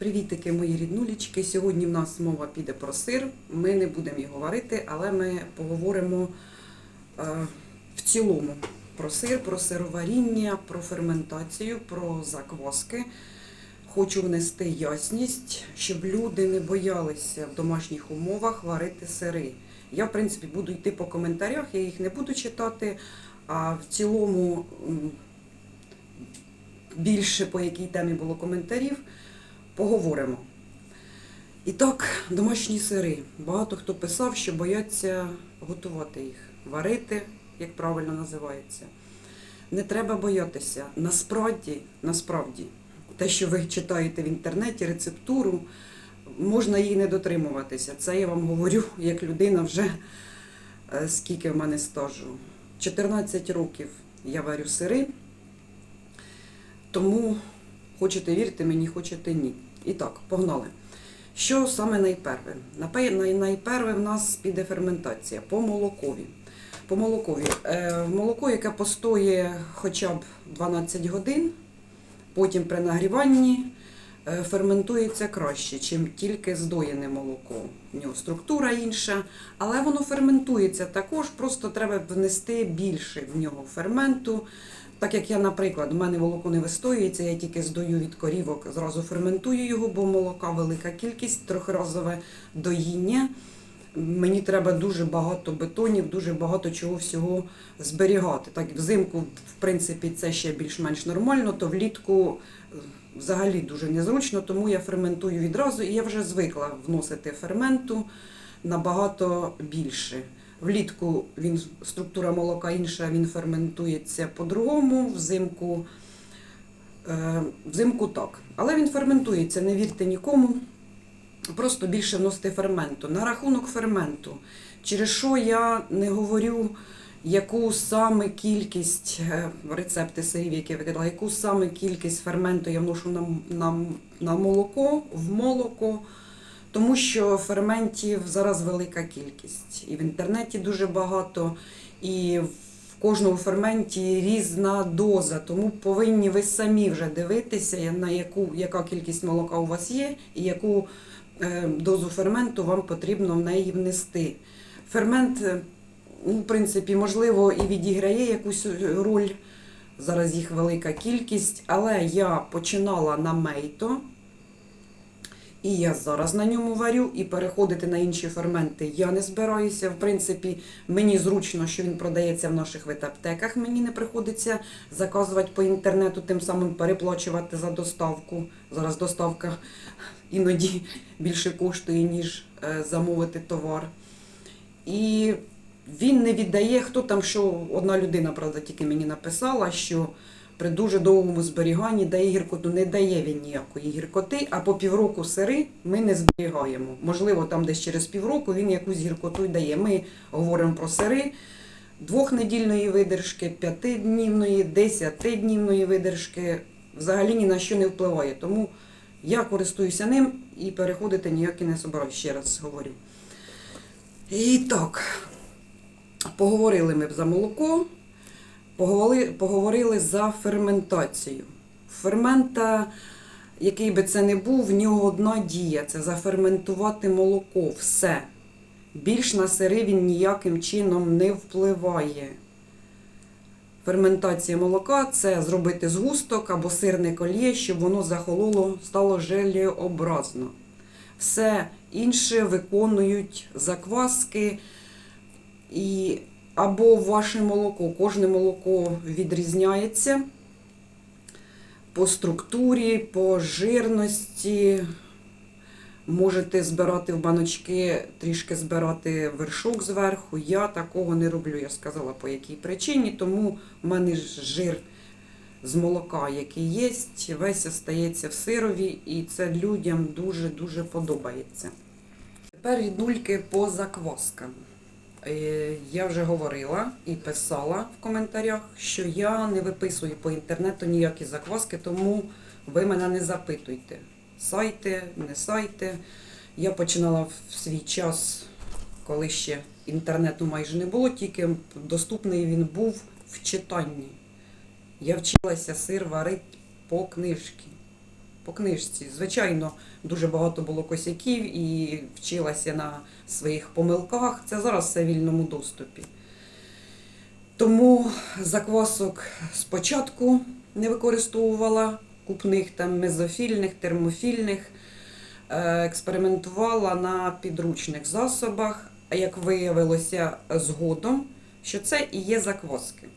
Привітики, мої ріднулічки. Сьогодні в нас мова піде про сир. Ми не будемо його варити, але ми поговоримо е, в цілому про сир, про сироваріння, про ферментацію, про закваски. Хочу внести ясність, щоб люди не боялися в домашніх умовах варити сири. Я, в принципі, буду йти по коментарях, я їх не буду читати, а в цілому більше по якій темі було коментарів, поговоримо. І так, домашні сири. Багато хто писав, що бояться готувати їх, варити, як правильно називається. Не треба боятися. Насправді, насправді, те, що ви читаєте в інтернеті, рецептуру, можна її не дотримуватися. Це я вам говорю як людина вже е, скільки в мене стажу. 14 років я варю сири, тому хочете вірити мені, хочете ні. І так, погнали. Що саме найперше? Найперше в нас піде ферментація по молокові. По молокові. Е, молоко, яке постоє хоча б 12 годин, потім при нагріванні е, ферментується краще, чим тільки здоєне молоко. В нього структура інша, але воно ферментується також, просто треба внести більше в нього ферменту. Так як я, наприклад, у мене молоко не вистоюється, я тільки здою від корівок, зразу ферментую його, бо молока велика кількість, трьохразове доїння. Мені треба дуже багато бетонів, дуже багато чого всього зберігати. Так, взимку, в принципі, це ще більш-менш нормально, то влітку е, взагалі дуже незручно, тому я ферментую відразу і я вже звикла вносити ферменту набагато більше. Влітку він структура молока інша, він ферментується по-другому, взимку, е, взимку так. Але він ферментується, не вірте нікому. Просто більше вносити ферменту. На рахунок ферменту, через що я не говорю, яку саме кількість е, рецепти сирів, які я викидала, яку саме кількість ферменту я вношу на, на, на молоко, в молоко. Тому що ферментів зараз велика кількість. І в інтернеті дуже багато, і в кожному ферменті різна доза. Тому повинні ви самі вже дивитися, на яку, яка кількість молока у вас є, і яку е, дозу ферменту вам потрібно в неї внести. Фермент, е, ну, в принципі, можливо, і відіграє якусь роль. Зараз їх велика кількість, але я починала на мейто. І я зараз на ньому варю, і переходити на інші ферменти я не збираюся. В принципі, мені зручно, що він продається в наших ветаптеках. Мені не приходиться заказувати по інтернету, тим самим переплачувати за доставку. Зараз доставка іноді більше коштує, ніж е, замовити товар. І він не віддає, хто там, що одна людина, правда, тільки мені написала, що при дуже довгому зберіганні дає гіркоту. Не дає він ніякої гіркоти, а по півроку сири ми не зберігаємо. Можливо, там десь через півроку він якусь гіркоту дає. Ми говоримо про сири двохнедільної видержки, п'ятиднівної, десятиднівної видержки. Взагалі ні на що не впливає. Тому я користуюся ним і переходити ніякі не собираюсь, ще раз говорю. І так, поговорили ми за молоко. Поговорили, за ферментацію. Фермента, який би це не був, в нього одна дія це заферментувати молоко. Все. Більш на сири він ніяким чином не впливає. Ферментація молока це зробити згусток або сирне кольє, щоб воно захололо, стало желеобразно. Все інше виконують закваски і або ваше молоко. Кожне молоко відрізняється по структурі, по жирності. Можете збирати в баночки, трішки збирати вершок зверху. Я такого не роблю. Я сказала по якій причині, тому в мене жир з молока, який є, весь остається в сирові, і це людям дуже-дуже подобається. Тепер віднульки по закваскам. Е, Я вже говорила і писала в коментарях, що я не виписую по інтернету ніякі закваски, тому ви мене не запитуйте. Сайти, не сайти. Я починала в свій час, коли ще інтернету майже не було, тільки доступний він був в читанні. Я вчилася сир варити по книжці. По книжці. Звичайно, дуже багато було косяків і вчилася на своїх помилках. Це зараз все в вільному доступі. Тому заквасок спочатку не використовувала купних там мезофільних, термофільних, е, експериментувала на підручних засобах, а як виявилося згодом, що це і є закваски.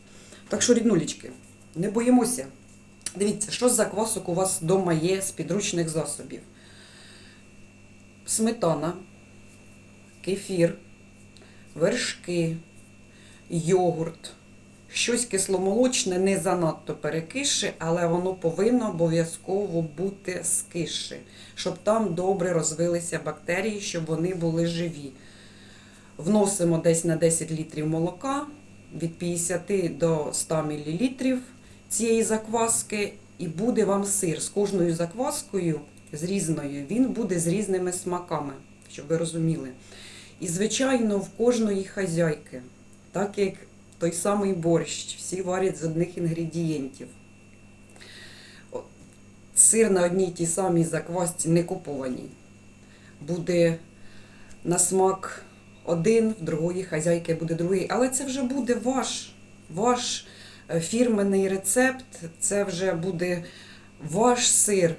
Так що, ріднулічки, не боїмося. Дивіться, що з заквасок у вас вдома є з підручних засобів. Сметана, кефір, вершки, йогурт, щось кисломолочне, не занадто перекисше, але воно повинно обов'язково бути скисше, щоб там добре розвилися бактерії, щоб вони були живі. Вносимо десь на 10 літрів молока від 50 до 100 мл цієї закваски, і буде вам сир з кожною закваскою, з різною, він буде з різними смаками, щоб ви розуміли. І, звичайно, в кожної хазяйки, так як той самий борщ, всі варять з одних інгредієнтів. Сир на одній тій самій заквасці не купованій. Буде на смак один, в другої хазяйки буде другий. Але це вже буде ваш, ваш фірменний рецепт, це вже буде ваш сир.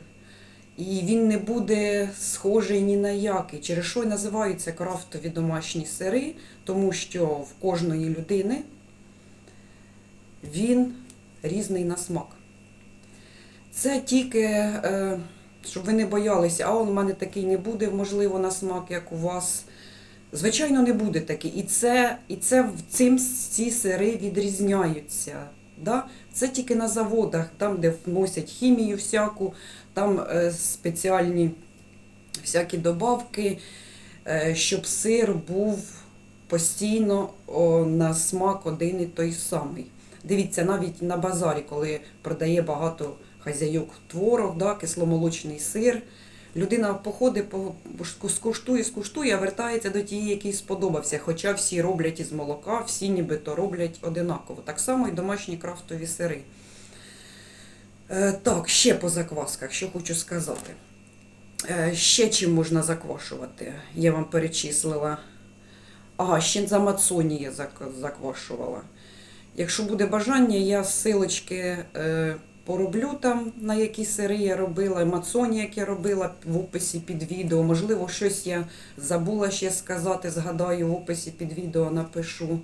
І він не буде схожий ні на який. Через що й називаються крафтові домашні сири, тому що в кожної людини він різний на смак. Це тільки, е, щоб ви не боялися, а он у мене такий не буде, можливо, на смак, як у вас. Звичайно, не буде такий. І це, і це цим ці сири відрізняються. Да? Це тільки на заводах, там, де вносять хімію всяку, там е, спеціальні всякі добавки, е, щоб сир був постійно на смак один і той самий. Дивіться, навіть на базарі, коли продає багато хазяйок творог, да, кисломолочний сир. Людина походить, по- по- скуштує, скуштує, а вертається до тієї, який сподобався. Хоча всі роблять із молока, всі нібито роблять одинаково. Так само і домашні крафтові сири. Е, так, ще по заквасках, що хочу сказати. Е, ще чим можна заквашувати? Я вам перечислила. Ага, ще за мацоні заквашувала. Якщо буде бажання, я силочки е, пороблю там, на які сири я робила, мацоні, як я робила в описі під відео. Можливо, щось я забула ще сказати, згадаю в описі під відео напишу.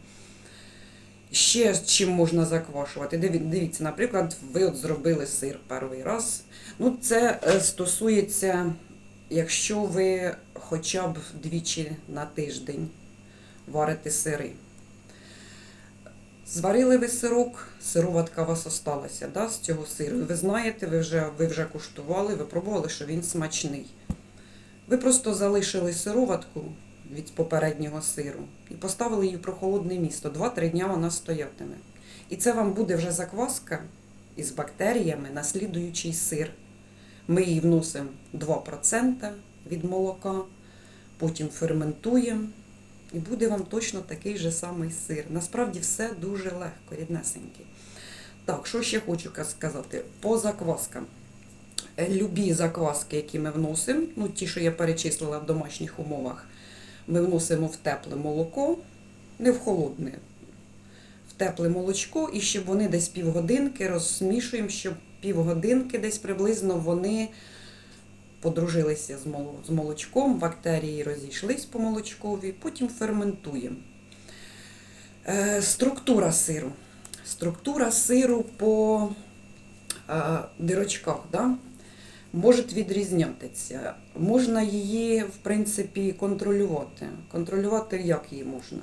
Ще чим можна заквашувати. Дивіться, наприклад, ви от зробили сир перший раз. Ну, це е, стосується, якщо ви хоча б двічі на тиждень варите сири. Зварили ви сирок, сироватка у вас осталася да, з цього сиру. Ви знаєте, ви вже, ви вже куштували, ви пробували, що він смачний. Ви просто залишили сироватку від попереднього сиру і поставили її в прохолодне місто. 2-3 дня вона стоятиме. І це вам буде вже закваска із бактеріями на слідуючий сир. Ми її вносимо 2% від молока, потім ферментуємо. І буде вам точно такий же самий сир. Насправді все дуже легко, ріднесенький. Так, що ще хочу сказати? По закваскам. Е, Любі закваски, які ми вносимо, ну ті, що я перечислила в домашніх умовах, ми вносимо в тепле молоко, не в холодне, в тепле молочко, і щоб вони десь півгодинки розсмішуємо, щоб півгодинки десь приблизно вони подружилися з моло- з молочком, бактерії розійшлись по молочкові, потім ферментуємо. Е, Структура сиру. Структура сиру по е, дирочках да, може відрізнятися. Можна її, в принципі, контролювати. Контролювати як її можна?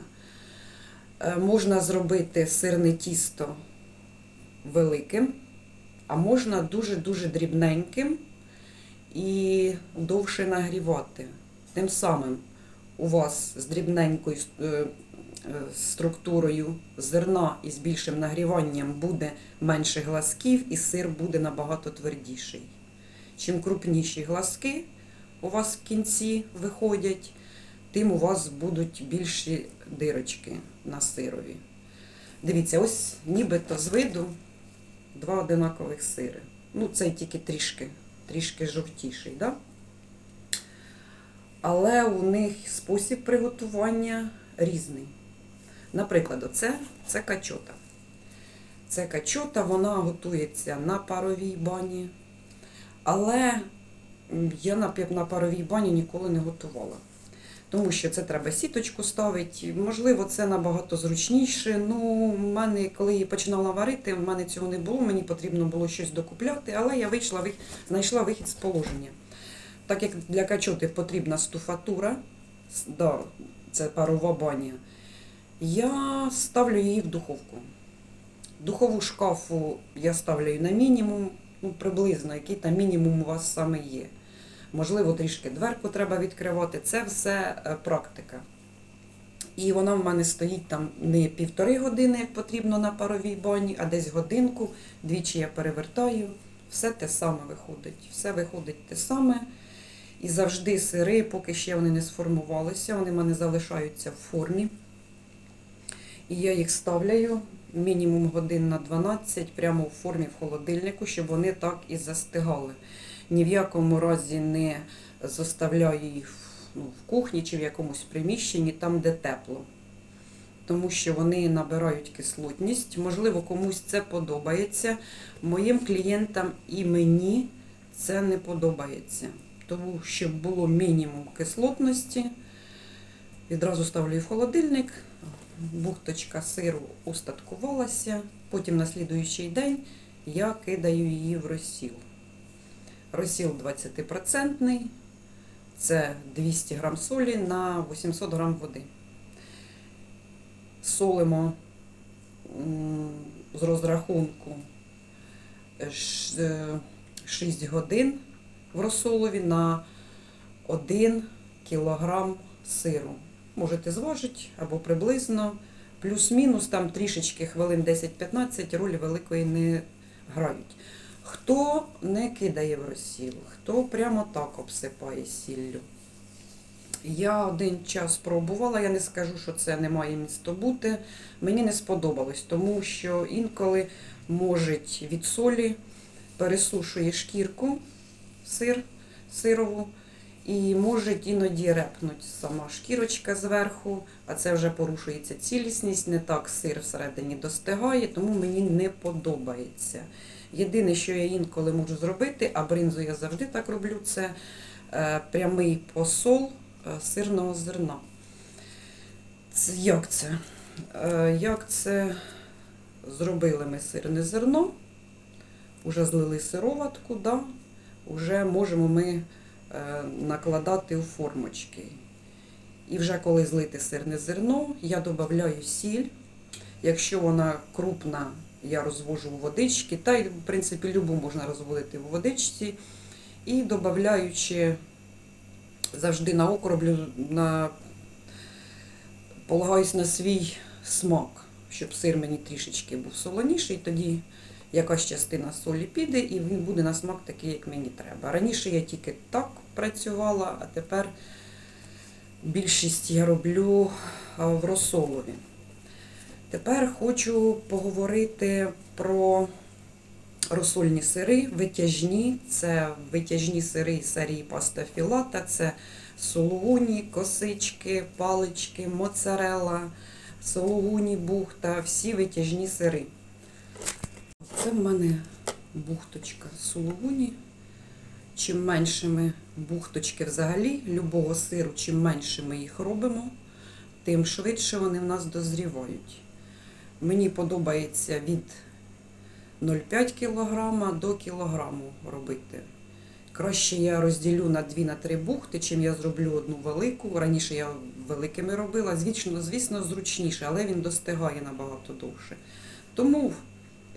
Е, Можна зробити сирне тісто великим, а можна дуже-дуже дрібненьким і довше нагрівати. Тим самим у вас з дрібненькою е, е, структурою зерна і з більшим нагріванням буде менше глазків, і сир буде набагато твердіший. Чим крупніші глазки у вас в кінці виходять, тим у вас будуть більші дирочки на сирові. Дивіться, ось нібито з виду два одинакових сири. Ну, цей тільки трішки, трішки жовтіший, да? але у них спосіб приготування різний. Наприклад, оце це качота. Це качота, вона готується на паровій бані. Але я на паровій бані ніколи не готувала. Тому що це треба сіточку ставити. Можливо, це набагато зручніше. Ну, в мене, коли я починала варити, в мене цього не було, мені потрібно було щось докупляти, але я вийшла, знайшла вихід з положення. Так як для качоти потрібна стуфатура, да, це парова баня, я ставлю її в духовку. Духову шкафу я ставлю на мінімум, ну, приблизно, який там мінімум у вас саме є. Можливо, трішки дверку треба відкривати. Це все е, практика. І вона в мене стоїть там не півтори години, як потрібно на паровій бані, а десь годинку. Двічі я перевертаю. Все те саме виходить. Все виходить те саме. І завжди сири, поки ще вони не сформувалися, вони в мене залишаються в формі. І я їх ставляю мінімум годин на 12 прямо в формі в холодильнику, щоб вони так і застигали. Ні в якому разі не заставляю їх ну, в кухні чи в якомусь приміщенні, там, де тепло. Тому що вони набирають кислотність. Можливо, комусь це подобається. Моїм клієнтам і мені це не подобається. Тому щоб було мінімум кислотності, відразу ставлю в холодильник, бухточка сиру устаткувалася. Потім на слідуючий день я кидаю її в розсіл. Розсіл 20%, це 200 грам солі на 800 грам води. Солимо з розрахунку е, ш- е, 6 годин в розсолові на 1 кілограм сиру. Можете зважити або приблизно, плюс-мінус, там трішечки хвилин 10-15 ролі великої не грають. Хто не кидає в розсіл, хто прямо так обсипає сіллю. Я один час пробувала, я не скажу, що це не має місто бути. Мені не сподобалось, тому що інколи можуть від солі пересушує шкірку сир, сирову, і може іноді репнуть сама шкірочка зверху, а це вже порушується цілісність, не так сир всередині достигає, тому мені не подобається. Єдине, що я інколи можу зробити, а бринзу я завжди так роблю, це е, прямий посол е, сирного зерна. Це, як це? Е, як це зробили ми сирне зерно? Уже злили сироватку, да? вже можемо ми накладати у формочки. І вже коли злити сирне зерно, я додаю сіль. Якщо вона крупна, я розвожу у водички, та й, в принципі, любу можна розводити у водичці. І додаючи завжди на око роблю на полагаюсь на свій смак, щоб сир мені трішечки був солоніший, тоді якась частина солі піде і він буде на смак такий, як мені треба. Раніше я тільки так працювала, а тепер більшість я роблю в розсолові. Тепер хочу поговорити про розсольні сири, витяжні. Це витяжні сири серії паста філата, це сулугуні, косички, палички, моцарелла, сулугуні, бухта, всі витяжні сири. Це в мене бухточка сулугуні. Чим менше ми бухточки взагалі, любого сиру, чим менше ми їх робимо, тим швидше вони в нас дозрівають. Мені подобається від 0,5 кг до кілограму робити. Краще я розділю на 2-3 бухти, чим я зроблю одну велику. Раніше я великими робила. Звісно, звісно, зручніше, але він достигає набагато довше. Тому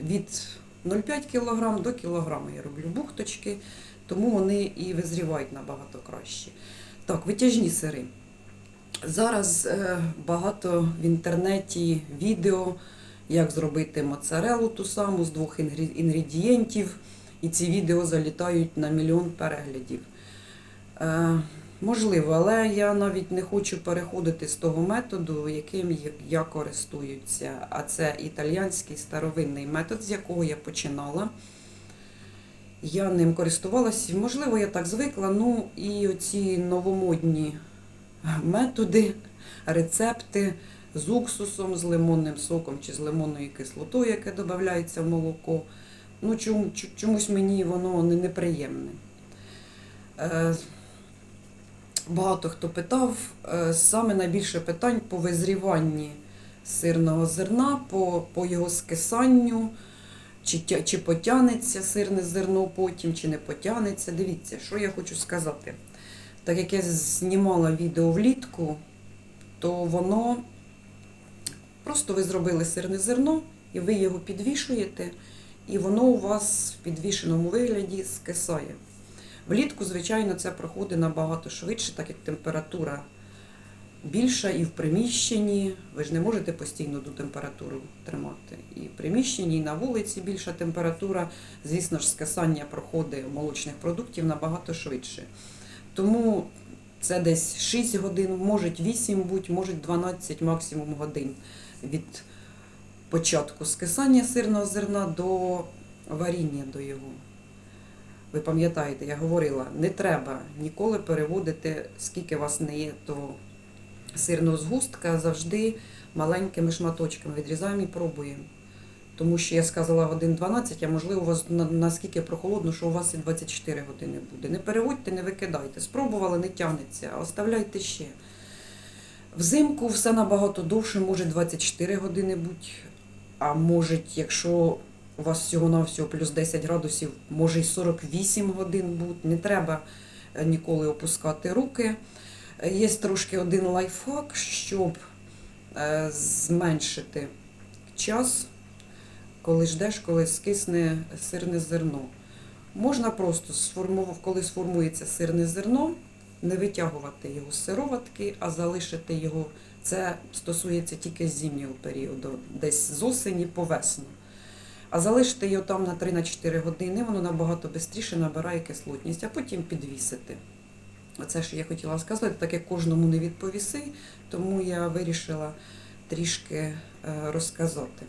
від 0,5 кг до кілограма я роблю бухточки, тому вони і визрівають набагато краще. Так, витяжні сири. Зараз е, багато в інтернеті відео, як зробити моцарелу ту саму з двох інгредієнтів, і ці відео залітають на мільйон переглядів. Е, можливо, але я навіть не хочу переходити з того методу, яким я- користуюся. А це італіянський старовинний метод, з якого я починала. Я ним користувалась. Можливо, я так звикла. Ну і оці новомодні методи, рецепти з уксусом, з лимонним соком чи з лимонною кислотою, яке додається в молоко. Ну, чому, чомусь мені воно не неприємне. Е, багато хто питав. Е, саме найбільше питань по визріванні сирного зерна, по, по його скисанню, чи, чи потягнеться сирне зерно потім, чи не потягнеться. Дивіться, що я хочу сказати. Так як я знімала відео влітку, то воно просто ви зробили сирне зерно, і ви його підвішуєте, і воно у вас в підвішеному вигляді скисає. Влітку, звичайно, це проходить набагато швидше, так як температура більша і в приміщенні. Ви ж не можете постійно ту температуру тримати. І в приміщенні, і на вулиці більша температура. Звісно ж, скисання проходить молочних продуктів набагато швидше. Тому це десь 6 годин, може 8 бути, може 12 максимум годин від початку скисання сирного зерна до варіння до його. Ви пам'ятаєте, я говорила, не треба ніколи переводити, скільки у вас не є того сирного згустка, завжди маленькими шматочками відрізаємо і пробуємо. Тому що я сказала годин 12, а можливо, у вас наскільки прохолодно, що у вас і 24 години буде. Не переводьте, не викидайте. Спробували, не тягнеться, оставляйте ще. Взимку все набагато довше, може 24 години бути, а може, якщо у вас всього-навсього плюс 10 градусів, може й 48 годин бути. Не треба е, ніколи опускати руки. Є трошки один лайфхак, щоб е, зменшити час, коли ждеш, коли скисне сирне зерно. Можна просто, коли сформується сирне зерно, не витягувати його з сироватки, а залишити його. Це стосується тільки зимнього періоду, десь з осені по весну. А залишити його там на 3-4 години, воно набагато швидше набирає кислотність, а потім підвісити. Оце, що я хотіла сказати, так як кожному не відповіси, тому я вирішила трішки е, розказати.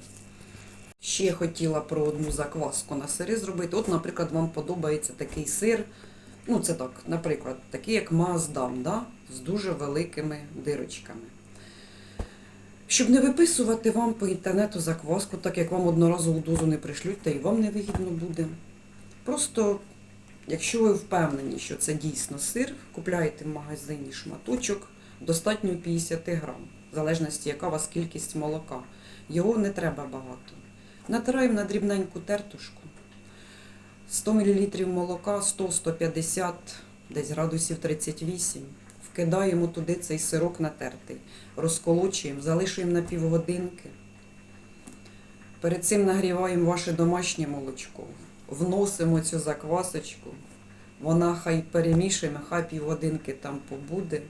Ще хотіла про одну закваску на сири зробити. От, наприклад, вам подобається такий сир. Ну, це так, наприклад, такий як Маасдам, да? з дуже великими дирочками. Щоб не виписувати вам по інтернету закваску, так як вам одноразову дозу не пришлють, та і вам не вигідно буде. Просто, якщо ви впевнені, що це дійсно сир, купляєте в магазині шматочок, достатньо 50 грам, в залежності, яка у вас кількість молока. Його не треба багато. Натираємо на дрібненьку тертушку. 100 мл молока, 100-150, десь градусів 38. Вкидаємо туди цей сирок натертий, розколочуємо, залишуємо на півгодинки. Перед цим нагріваємо ваше домашнє молочко, вносимо цю заквасочку, вона хай перемішуємо, хай півгодинки там побуде.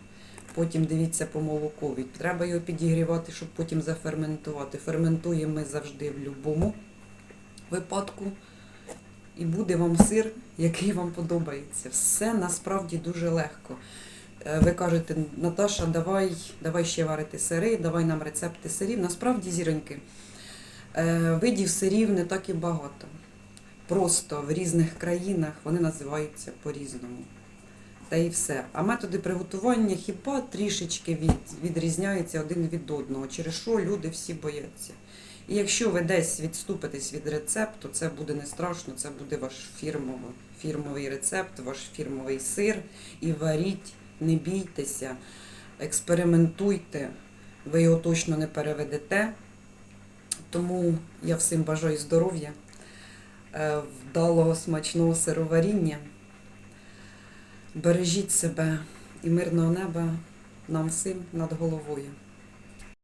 Потім дивіться по молокові. Треба його підігрівати, щоб потім заферментувати. Ферментуємо ми завжди в будь-якому випадку. І буде вам сир, який вам подобається. Все насправді дуже легко. Е, Ви кажете, Наташа, давай, давай ще варити сири, давай нам рецепти сирів. Насправді, зіроньки, е, видів сирів не так і багато. Просто в різних країнах вони називаються по-різному. Та і все. А методи приготування хіба трішечки від, відрізняються один від одного, через що люди всі бояться. І якщо ви десь відступитесь від рецепту, це буде не страшно, це буде ваш фірмовий, фірмовий рецепт, ваш фірмовий сир. І варіть, не бійтеся, експериментуйте, ви його точно не переведете. Тому я всім бажаю здоров'я, е, вдалого смачного сироваріння. Бережіть себе і мирного неба нам всім над головою.